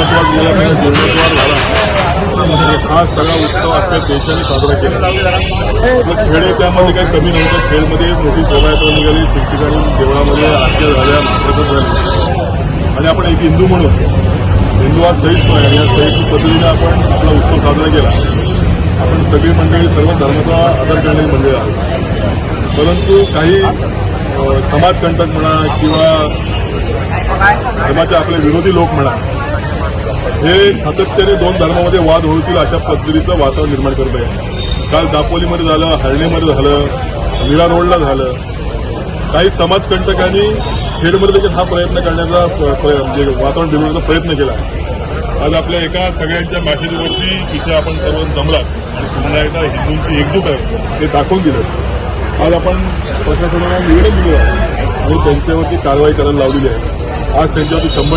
जीर्णत्वार गेला त्याचा जीर्णोद्वार झाला. हा सगळा उत्सव आपल्या देशाने साजरा केला. आपलं खेळ त्यामध्ये काही कमी नव्हतं. खेळमध्ये मोठी शोभायात्रा निघाली. ठिकठिकाणी देवळामध्ये आरत्या झाल्या महाप्रसाद झाले. आणि आपण एक हिंदू म्हणून हिंदू हा सहिष्णू आहे. या सहिष्णू पद्धतीने आपण आपला उत्सव साजरा केला. आपण सगळी मंडळी सर्व धर्माचा आदर करणारी मंडळी आहोत. परंतु काही समाजकंटक म्हणा किंवा धर्माचे आपले विरोधी लोक म्हणा हे सातत्याने दोन धर्मामध्ये वाद होतील अशा पद्धतीचं वातावरण निर्माण करत आहे. काल दापोलीमध्ये झालं हळणीमध्ये झालं मीरा रोडला झालं. काही समाजकंटकांनी खेडमध्ये देखील हा प्रयत्न करण्याचा म्हणजे वातावरण बिघडण्याचा प्रयत्न केला. आज आपल्या एका सगळ्यांच्या मॅसेजवरती तिथे आपण सर्व जमलात. आणि पुन्हा एकदा हिंदूंची एकजूट आहे. ते दाखवून दिलं. आज आपण प्रशासनाला निवेदन दिलं आहे. आणि त्यांच्यावरती कारवाई करायला लावलेली आहे. आज त्यांच्यावरती शंभर